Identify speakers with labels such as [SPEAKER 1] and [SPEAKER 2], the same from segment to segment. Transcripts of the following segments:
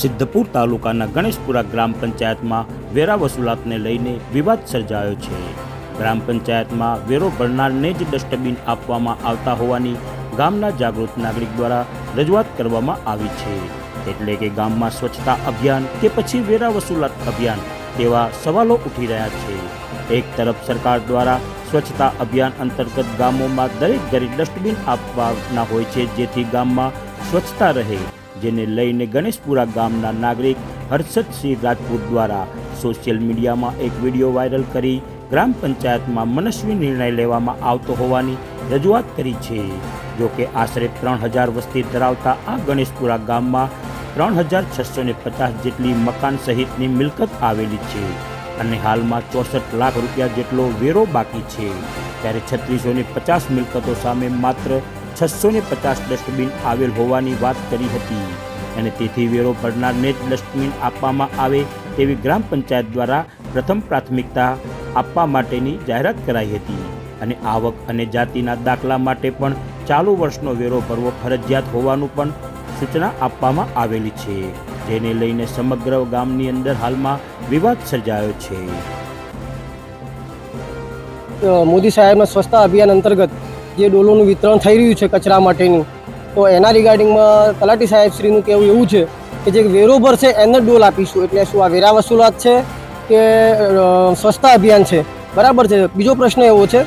[SPEAKER 1] સિદ્ધપુર તાલુકાના ગણેશપુરા ગ્રામ પંચાયતમાં વેરા વસૂલાતને લઈને વિવાદ સર્જાયો છે. ગ્રામ પંચાયતમાં વેરો ભરનારને જ ડસ્ટબિન આપવામાં આવતા હોવાની ગામના જાગૃત નાગરિક દ્વારા રજૂઆત કરવામાં આવી છે. એટલે કે ગામમાં સ્વચ્છતા અભિયાન કે પછી વેરા વસૂલાત અભિયાન તેવા સવાલો ઉઠી રહ્યા છે. એક તરફ સરકાર દ્વારા સ્વચ્છતા અભિયાન અંતર્ગત ગામોમાં દરેક ઘરે ડસ્ટબિન આપવાના હોય છે જેથી ગામમાં સ્વચ્છતા રહે. જેને લઈને ગણેશપુરા ગામના નાગરિક હર્ષદસિંહ રાજપૂત દ્વારા સોશિયલ મીડિયામાં એક વીડિયો વાયરલ કરી ગ્રામ પંચાયતમાં મનસ્વી નિર્ણય લેવામાં આવતો હોવાની રજૂઆત કરી છે. જો કે આશરે ત્રણ હજાર વસ્તી ધરાવતા આ ગણેશપુરા ગામમાં ત્રણ હજાર છસો ને પચાસ જેટલી મકાન સહિતની મિલકત આવેલી છે અને હાલમાં ચોસઠ લાખ રૂપિયા જેટલો વેરો બાકી છે. ત્યારે છત્રીસો ને પચાસ મિલકતો સામે માત્ર છસો ને પચાસ ડસ્ટબિન આવેલ હોવાની વાત કરી હતી અને તેથી વેરો ભરનારને જ ડસ્ટબિન આપવામાં આવે તેવી ગ્રામ પંચાયત દ્વારા પ્રથમ પ્રાથમિકતા આપવા માટેની જાહેરાત કરાઈ હતી. અને આવક અને જાતિના દાખલા માટે પણ ચાલુ વર્ષનો વેરો ભરવો ફરજિયાત હોવાનું પણ સૂચના આપવામાં આવેલી છે, જેને લઈને સમગ્ર ગામની અંદર હાલમાં વિવાદ સર્જાયો છે.
[SPEAKER 2] મોદી સાહેબના સ્વચ્છતા અભિયાન અંતર્ગત જે ડોલોનું વિતરણ થઈ રહ્યું છે કચરા માટેનું, તો એના રિગાર્ડિંગમાં તલાટી સાહેબશ્રીનું કહેવું એવું છે કે જે વેરો ભરશે એને ડોલ આપીશું. એટલે શું આ વેરા વસૂલાત છે કે સ્વચ્છતા અભિયાન છે? બરાબર છે? બીજો પ્રશ્ન એવો છે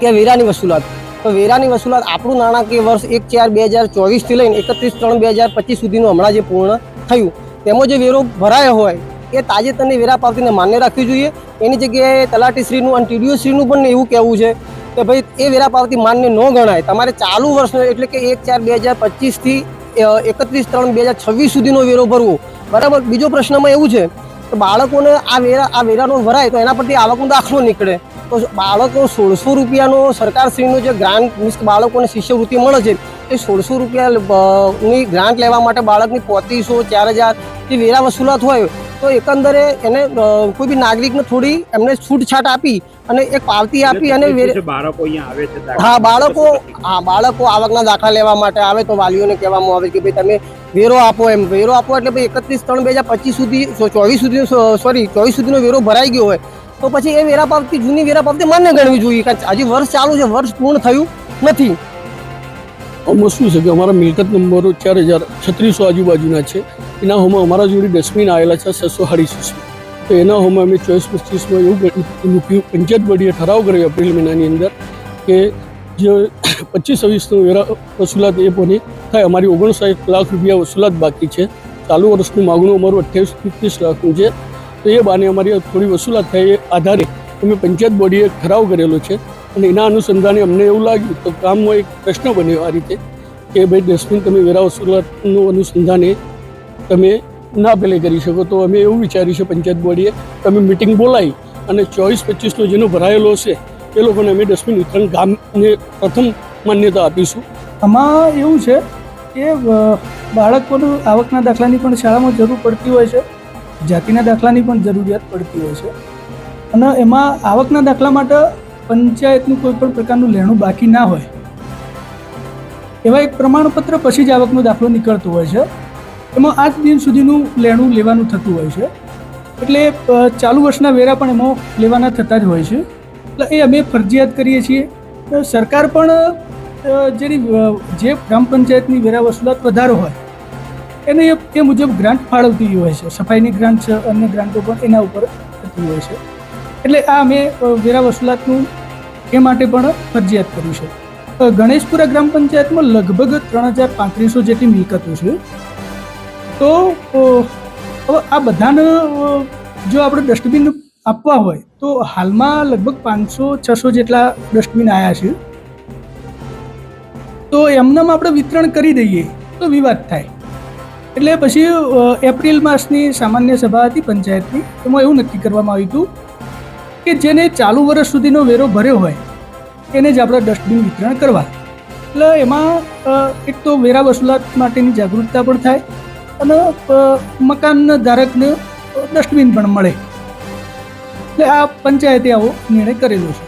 [SPEAKER 2] કે વેરાની વસૂલાત. તો વેરાની વસૂલાત આપણું નાણાકીય વર્ષ એક ચાર બે હજાર ચોવીસથી લઈને એકત્રીસ ત્રણ બે હજાર પચીસ સુધીનું હમણાં જે પૂર્ણ થયું, તેમાં જે વેરો ભરાયો હોય, એ તાજેતરની વેરા પાવતીને માન્ય રાખવી જોઈએ. એની જગ્યાએ તલાટીશ્રીનું અને ટીડીઓશ્રીનું પણ એવું કહેવું છે કે ભાઈ, એ વેરા પાવતી માન્ય ન ગણાય. તમારે ચાલુ વર્ષનો, એટલે કે એક ચાર બે હજાર પચીસથી એકત્રીસ ત્રણ બે હજાર છવ્વીસ સુધીનો વેરો ભરવો. બરાબર? બીજો પ્રશ્નમાં એવું છે કે બાળકોને આ વેરા, આ વેરાનો ભરાય તો એના પરથી આવકનો દાખલો નીકળે. તો બાળકો સોળસો રૂપિયાનો સરકારશ્રીનો જે ગ્રાન્ટ, મીન્સ બાળકોને શિષ્યવૃત્તિ મળે છે, એ સોળસો રૂપિયાની ગ્રાન્ટ લેવા માટે બાળકની પોત્રીસો, ચાર હજાર જે વેરા વસૂલાત હોય. તો એકંદરે એને કોઈ બી નાગરિકને થોડી એમને છૂટછાટ આપી અને એક પાવતી આપી અને
[SPEAKER 1] બાળકો અહીંયા આવે છે
[SPEAKER 2] હા બાળકો હા બાળકો આવકના દાખલા લેવા માટે આવે તો વાલીઓને કહેવામાં આવે કે ભાઈ તમે વેરો આપો એમ. વેરો આપો એટલે ભાઈ એકત્રીસ ત્રણ બે હજાર પચીસ સુધી ચોવીસ સુધી સોરી ચોવીસ સુધીનો વેરો ભરાઈ ગયો હોય. તો પછી એ વેરા પાવતી જૂની વેરા પાવતી માન્ય ગણવી જોઈએ. કારણ કે હજી વર્ષ ચાલુ છે વર્ષ પૂર્ણ થયું નથી.
[SPEAKER 3] આમાં શું છે કે અમારા મિલકત નંબરો ચાર હજાર છત્રીસો આજુબાજુના છે એના હોમાં અમારા જોડે ડસ્ટબિન આવેલા છે, છસો અઢીસો તો એના હોમાં અમે ચોવીસ, પચીસમાં એવું મૂક્યું પંચાયત બોડીએ ઠરાવ કર્યો એપ્રિલ મહિનાની અંદર કે જે પચીસ, છવ્વીસનું વેરા, વસૂલાત એ બની. થાય, અમારી ઓગણસાઠ લાખ રૂપિયા વસૂલાત બાકી છે. ચાલુ વર્ષનું માગણું અમારું અઠ્યાવીસ ત્રીસ લાખનું છે. તો એ બાને અમારી થોડી વસૂલાત થાય એ આધારે અમે પંચાયત બોડીએ ઠરાવ કરેલો છે. અને એના અનુસંધાને અમને એવું લાગ્યું, તો કામમાં એક પ્રશ્ન બન્યો આ રીતે કે, ભાઈ ડસ્ટબિન તમે વેરા વસૂલાતનું અનુસંધાને તમે ના પેલે કરી શકો, તો અમે એવું વિચાર્યું છે પંચાયત બોર્ડીએ તમે મિટિંગ બોલાવી અને ચોવીસ, પચીસનો જેનો ભરાયેલો હશે, એ લોકોને અમે ડસ્ટબિન વિતરણ ગામને પ્રથમ માન્યતા આપીશું.
[SPEAKER 4] આમાં એવું છે કે બાળકોનું આવકના દાખલાની પણ શાળામાં જરૂર પડતી હોય છે, જાતિના દાખલાની પણ જરૂરિયાત પડતી હોય છે. અને એમાં આવકના દાખલા માટે પંચાયતનું કોઈ પણ પ્રકારનું લેણું બાકી ના હોય. એવા એક પ્રમાણપત્ર પછી જ આવકનો દાખલો નીકળતો હોય છે. એમાં આજ દિન સુધીનું લેણું લેવાનું થતું હોય છે. એટલે ચાલુ વર્ષના વેરા પણ એમાં લેવાના થતા જ હોય છે. એટલે એ અમે ફરજિયાત કરીએ છીએ. સરકાર પણ જેની જે ગ્રામ પંચાયતની વેરા વસૂલાત વધારો હોય, એને એ મુજબ ગ્રાન્ટ ફાળવતી હોય છે. સફાઈની ગ્રાન્ટ છે, અન્ય ગ્રાન્ટો પણ એના ઉપર થતી હોય છે. એટલે આ અમે વેરા વસૂલાતનું એ માટે પણ ફરજિયાત કર્યું છે. ગણેશપુરા ગ્રામ પંચાયતમાં લગભગ ત્રણ હજાર પાંત્રીસો જેટલી મિલકતો છે. તો આ બધાને જો આપણે ડસ્ટબિન આપવા હોય, તો હાલમાં લગભગ પાંચસો, છસો જેટલા ડસ્ટબિન આવ્યા છે. તો એમનામ આપણે વિતરણ કરી દઈએ, તો વિવાદ થાય. એટલે પછી એપ્રિલ માસની સામાન્ય સભા હતી પંચાયતની, એમાં એવું નક્કી કરવામાં આવ્યું હતું કે જેને ચાલુ વર્ષ સુધીનો વેરો ભર્યો હોય, એને જ આપણે ડસ્ટબિન વિતરણ કરવા. એટલે એમાં એક તો વેરા વસૂલાત માટેની જાગૃતતા પણ થાય અને મકાનના મકાન ધારકને ડસ્ટબિન પણ મળે. એટલે આ પંચાયતે આવો નિર્ણય કરેલો છે.